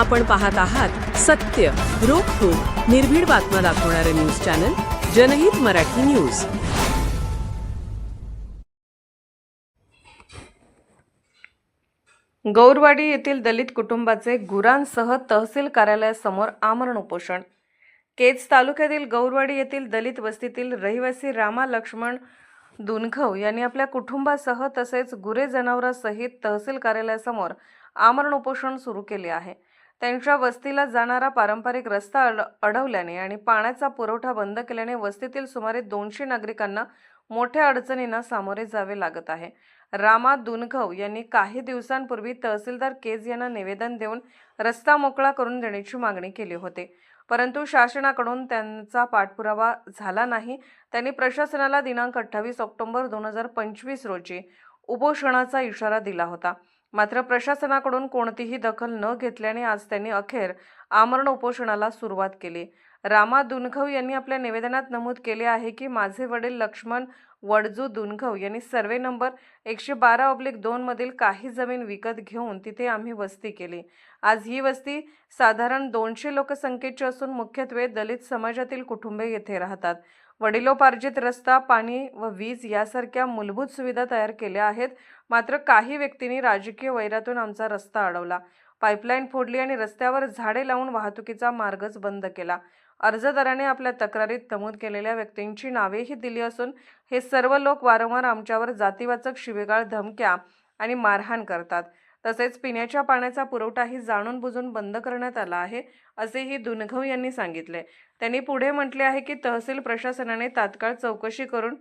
आपण पाहत आहात सत्य रोखोक निर्भीड बातम्या दाखवणारे न्यूज चॅनल जनहित मराठी न्यूज. गौरवाडी येथील दलित कुटुंबाचे गुरांसह तहसील कार्यालयासमोर आमरण उपोषण. केज तालुक्यातील गौरवाडी येथील दलित वस्तीतील रहिवासी रामा लक्ष्मण दुनखव यांनी आपल्या कुटुंबासह तसेच गुरे जनावरांसहित तहसील कार्यालयासमोर आमरण उपोषण सुरू केले आहे. त्यांच्या वस्तीला जाणारा पारंपरिक रस्ता अड अडवल्याने आणि पाण्याचा पुरवठा बंद केल्याने वस्तीतील सुमारे दोनशे नागरिकांना मोठ्या अडचणींना सामोरे जावे लागत आहे. रामा दुनघव यांनी काही दिवसांपूर्वी तहसीलदार केज यांना निवेदन देऊन रस्ता मोकळा करून देण्याची मागणी केली होती. परंतु शासनाकडून त्यांचा पाठपुरावा झाला नाही. त्यांनी प्रशासनाला दिनांक अठ्ठावीस ऑक्टोबर दोन हजार पंचवीस रोजी उपोषणाचा इशारा दिला होता. मात्र प्रशासनाकडून कोणतीही दखल न घेतल्याने आज त्यांनी अखेर आमरण उपोषणाला सुरुवात केली. रामा दुनखव यांनी आपल्या निवेदनात नमूद केले आहे की माझे वडील लक्ष्मण वडजू दुनखव यांनी सर्वे नंबर एकशे बारा ऑब्लिक दोन मधील काही जमीन विकत घेऊन तिथे आम्ही वस्ती केली. आज ही वस्ती साधारण दोनशे लोकसंख्येची असून मुख्यत्वे दलित समाजातील कुटुंबे येथे राहतात. वडिलोपार्जित रस्ता पाणी व वीज यासारख्या मूलभूत सुविधा तयार केल्या आहेत. मात्र काही व्यक्तींनी राजकीय वैरातून आमचा रस्ता अडवला. पाईपलाईन फोडली आणि रस्त्यावर झाडे लावून वाहतुकीचा मार्गच बंद केला. अर्जदाराने आपल्या तक्रारीत नमूद केलेल्या व्यक्तींची नावेही दिली असून हे सर्व लोक वारंवार आमच्यावर जातीवाचक शिवेगाळ धमक्या आणि मारहाण करतात. तसेच पिण्याच्या पाण्याचा पुरवठाही जाणून बुजून बंद करण्यात आला आहे असेही दुनघव यांनी सांगितले. त्यांनी पुढे म्हटले आहे की तहसील प्रशासनाने तात्काळ चौकशी करून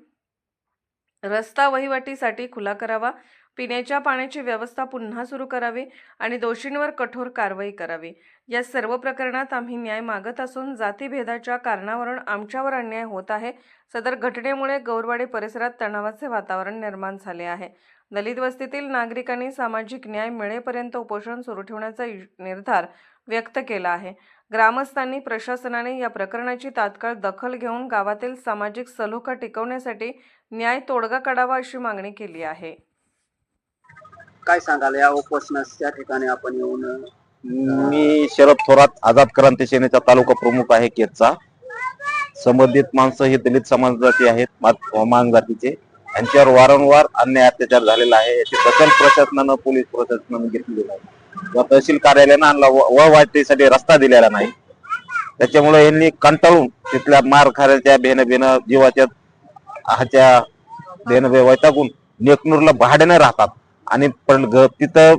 रस्ता वहिवाटीसाठी खुला करावा पिण्याच्या पाण्याची व्यवस्था पुन्हा सुरू करावी आणि दोषींवर कठोर कारवाई करावी. या सर्व प्रकरणात आम्ही न्याय मागत असून जातीभेदाच्या कारणावरून आमच्यावर अन्याय होत आहे. सदर घटनेमुळे गौरवाडी परिसरात तणावाचे वातावरण निर्माण झाले आहे. दलित वस्तीतील नागरिकांनी सामाजिक न्याय मिळेपर्यंत उपोषण सुरू ठेवण्याचा निर्धार व्यक्त केला आहे. ग्रामस्थांनी प्रशासनाने या प्रकरणाची तात्काळ दखल घेऊन गावातील सामाजिक सलोखा टिकवण्यासाठी न्याय तोडगा काढावा अशी मागणी केली आहे. काय सांगाल? या उपोषणाच्या ठिकाणी आपण येऊन मी शरद थोरात आझाद क्रांती सेनेचा तालुका प्रमुख आहे केजचा संबंधित माणसं हे दलित समाजाची आहेत मात- मांग जातीचे यांच्यावर वारंवार अन्याय अत्याचार झालेला आहे. याची दखल प्रशासनानं पोलीस प्रशासनानं घेतलेली आहे. किंवा तहसील कार्यालयानं आणला व वाटेसाठी रस्ता दिलेला नाही. त्याच्यामुळे यांनी कंटाळून तिथल्या मार भेन भेन जीवाच्या हाच्या भेन वैतागून नेकनूरला भाड्यानं राहतात. आणि पण तिथं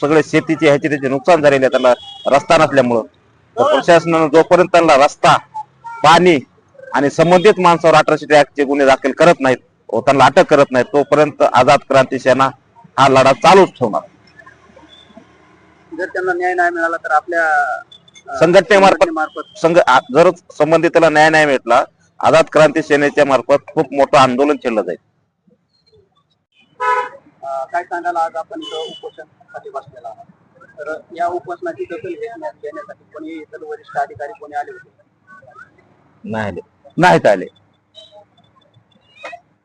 सगळे शेतीचे ह्याचे त्याचे नुकसान झालेले आहे. त्याला रस्ता नसल्यामुळं. तर प्रशासनानं जोपर्यंत त्यांना रस्ता पाणी आणि संबंधित माणसावर अठराशे चे गुन्हे दाखल करत नाहीत व त्यांना अटक करत नाहीत तोपर्यंत आझाद क्रांती सेना हा लढा चालूच ठेवणार. जर त्यांना न्याय नाही मिळाला तर आपल्या अं, संघटनेमार्फत संघटनेमार्फत संघ आ- जर संबंधिताला न्याय नाही भेटला आझाद क्रांती सेनेच्या मार्फत खूप मोठं आंदोलन छेडलं जाईल. अं, काय सांगाल आज आपण इथं उपोषणासाठी बसलेला आहात? तर या उपोषणाची दखल घेण्यात घेण्यासाठी कोणी इतर वरिष्ठ अधिकारी कोणी आले होते? नाही आले. नाहीत आले.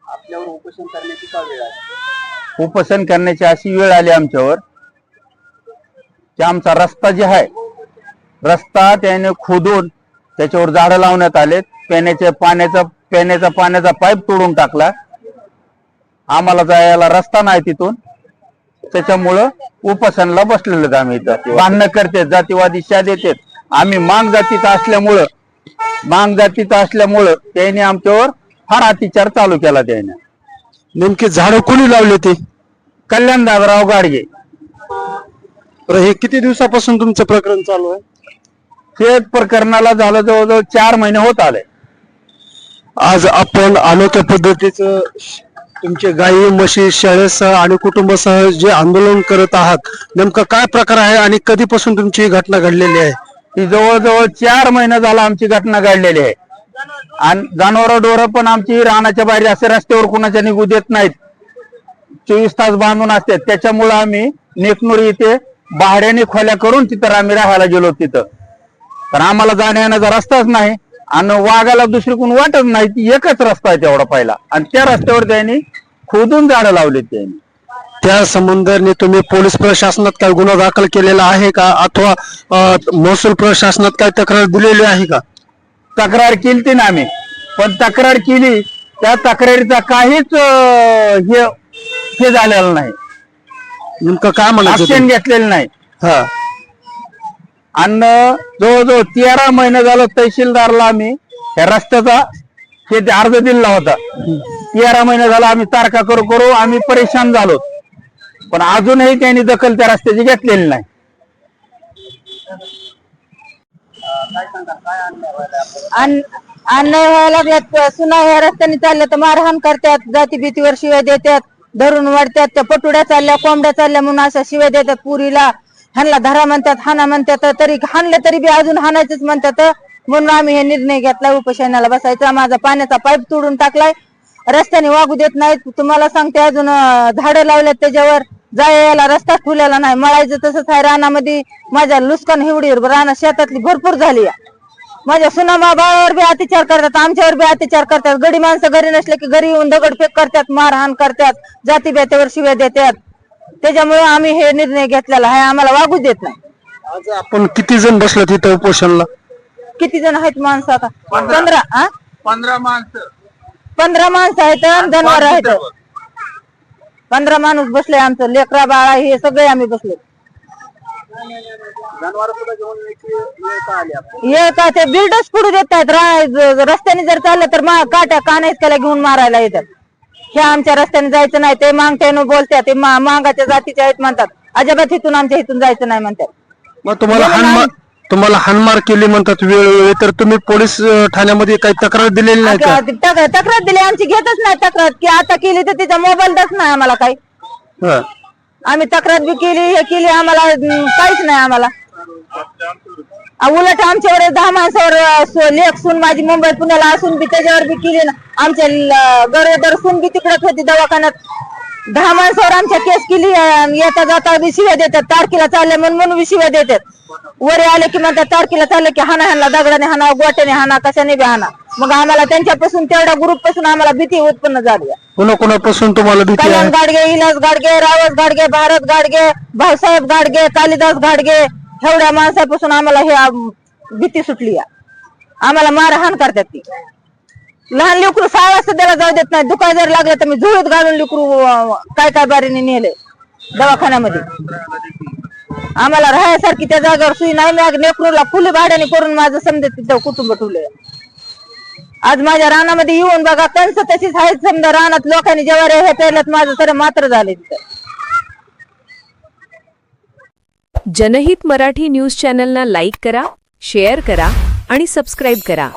आपल्यावर उपोषण करण्याची का वेळ आहे उपोषण करण्याची अशी वेळ आली आमच्यावर. की आमचा रस्ता जे आहे रस्ता त्याने खोदून त्याच्यावर झाडं लावण्यात आले पिण्याच्या पाण्याचा पिण्याचा पाण्याचा पाईप तोडून टाकला. आम्हाला जायला रस्ता नाही तिथून. त्याच्यामुळं उपोषणाला बसलेलो आम्ही इथं. भांडणं करते जातीवादी शाद येतात. आम्ही मांग जातीचा असल्यामुळं मांग जातीचा असल्यामुळं त्याने आमच्यावर फार अत्याचार चालू केला त्याने. नेमके झाडं कोणी लावले ते कल्याण दादराव गाडगे. तर हे किती दिवसापासून तुमचं प्रकरण चालू आहे? ते प्रकरणाला झालं जवळजवळ चार महिने होत आले. आज आपण अनोख्या पद्धतीचं तुमचे गायी म्हशी शाळेसह आणि कुटुंबासह जे आंदोलन करत आहात नेमकं काय प्रकार आहे आणि कधीपासून तुमची ही घटना घडलेली आहे? ही जवळजवळ चार महिना झाला आमची घटना घडलेली आहे. आणि जनावर डोर पण आमची रानाच्या बाहेर असे रस्त्यावर कुणाच्या निघू देत नाहीत. चोवीस तास बांधून असतात. त्याच्यामुळे आम्ही नेकनूर इथे भाड्याने खोल्या करून तिथं आम्ही राहायला गेलो तिथं. तर आम्हाला जाण्या येण्याचा रस्ताच नाही आणि वाघाला दुसरी कोण वाटत नाही ती एकच रस्ता आहे तेवढा पहिला. आणि त्या रस्त्यावर त्यांनी खोदून झाडं लावली त्यांनी. त्या संबंधाने तुम्ही पोलीस प्रशासनात काय गुन्हा दाखल केलेला आहे का? अथवा महसूल प्रशासनात काय तक्रार दिलेली आहे का? तक्रार केली ना आम्ही. पण तक्रार केली त्या तक्रारीचा काहीच हे झालेलं नाही. नेमकं काय म्हणायचं ऍक्शन? घेतलेलं नाही. हा. आणि जवळजवळ तेरा महिने झालं तहसीलदारला आम्ही. या रस्त्याचा हे ते अर्ज दिला होता. तेरा महिने झाला आम्ही तारखा करू करू आम्ही परेशान झालो. पण अजूनही त्यांनी दखल त्या रस्त्याची घेतलेली नाही. अन्याय व्हायला आपल्याला? अन- अन्याय व्हायला लागल्यात सुना ह्या रस्त्याने चालल्या तर मारहाण करतात जाती भीतीवर शिव्या देतात. धरून वाढतात त्या पटुड्या चालल्या कोंबड्या चालल्या म्हणून अशा शिव्या देतात पुरीला. हानला धरा म्हणतात हाना म्हणतात तरी हाणले तरी बी अजून हाणायचंच म्हणतात. म्हणून आम्ही हे निर्णय घेतला उपोषणाला बसायचा माझा पाण्याचा पाईप तोडून टाकलाय. रस्त्याने वागू देत नाहीत. तुम्हाला सांगते अजून झाडं लावल्यात त्याच्यावर. जाय रस्ता ठेवलेला नाही. मळायचं तसंच आहे रानामध्ये. माझ्या लुस्कान हिवडी राना शेतातली भरपूर झाली आहे. माझ्या सुनामा बाळावर बी अत्याचार करतात आमच्यावर बी अत्याचार करतात. गडी माणसं घरी नसले की घरी येऊन दगडफेक करतात मारहाण करतात जाती बेत्यावर शिव्या देतात. त्याच्यामुळे आम्ही हे निर्णय घेतलेला आहे आम्हाला वागू देत नाही. आज आपण किती जण बसलो तिथं उपोषणला? किती जण आहेत माणसं आता? पंधरा. आ? पंधरा माणसं. पंधरा माणसं आहेत जनावर आहेत. पंधरा माणूस बसले आमचं लेकरा बाळा हे सगळे आम्ही बसले. जनावर सुद्धा घेऊन यायची वेळ का आली आपल्याला? हे का ते बिल्डर्स पुढे देत आहेत रा- रस्त्याने जर चाललं तर मा काट्या कानाच त्याला घेऊन मारायला येतात. हे आमच्या रस्त्याने जायचं नाही ते मागत्यानं बोलतात ते मा- मागाच्या जातीचे आहेत म्हणतात. अजिबात इथून आमच्या इथून जायचं नाही म्हणतात. मग तुम्हाला हानमार तुम्हाला हानमार केली म्हणतात वेळोवेळी तर तुम्ही पोलीस अ, ठाण्यामध्ये काही तक्रार दिलेली नाही का? आता तक- तक्रार दिली आमची घेतच नाही तक्रार की आता केली तर तिचा मोबाईल दच नाही आम्हाला काही. हा. आम्ही तक्रार बी केली हे केली आम्हाला अं, काहीच नाही आम्हाला. आ, उलट आमच्यावर दहा माणसावर लेख सून माझी मुंबई पुण्याला असून बी त्याच्यावर बी केली ना. आमच्या ल- गरोदर सून बी तिकडत होती दवाखान्यात. दहा माणसावर आमच्या केस केली अं, येता जाता बी शिव्या देतात तारखेला चालले म्हणून म्हणून बी शिव्या देतात. वरी आले की म्हणतात तारखेला चालले की हाना ह्यांना दगडाने हाना गोट्याने हाना कशाने बी हाना. मग आम्हाला त्यांच्यापासून तेवढ्या ग्रुपपासून आम्हाला भीती उत्पन्न झाली आहे. कोणा कोणापासून तुम्हाला भीती कल्याण आहे गाडगे इलास गाडगे रावस गाडगे भारत गाडगे भाऊसाहेब गाडगे कालिदास गाडगे एवढ्या माणसापासून आम्हाला हे भीती सुटली आहे. आम्हाला मारहाण करतात ती. लहान लेकरू सहा वाजता त्याला जाऊ देत नाही. दुकान जर लागलं तर मी झुळत घालून लेकरू अं, काय काय बारीने नेले दवाखान्यामध्ये. आम्हाला राहायसारखी त्या जागेवर सुई नाही. मी लेकरूला फुले भाड्याने करून माझं समजा तिथं कुटुंब ठेवलं आज माझ्या रानामध्ये येऊन बघा कंस तशीच आहेत समजा रानात लोकांनी जेव्हा हे पेरल्यात माझं सर मात्र झाले जनहित मराठी न्यूज चॅनलना लाईक करा शेअर करा आणि सबस्क्राईब करा.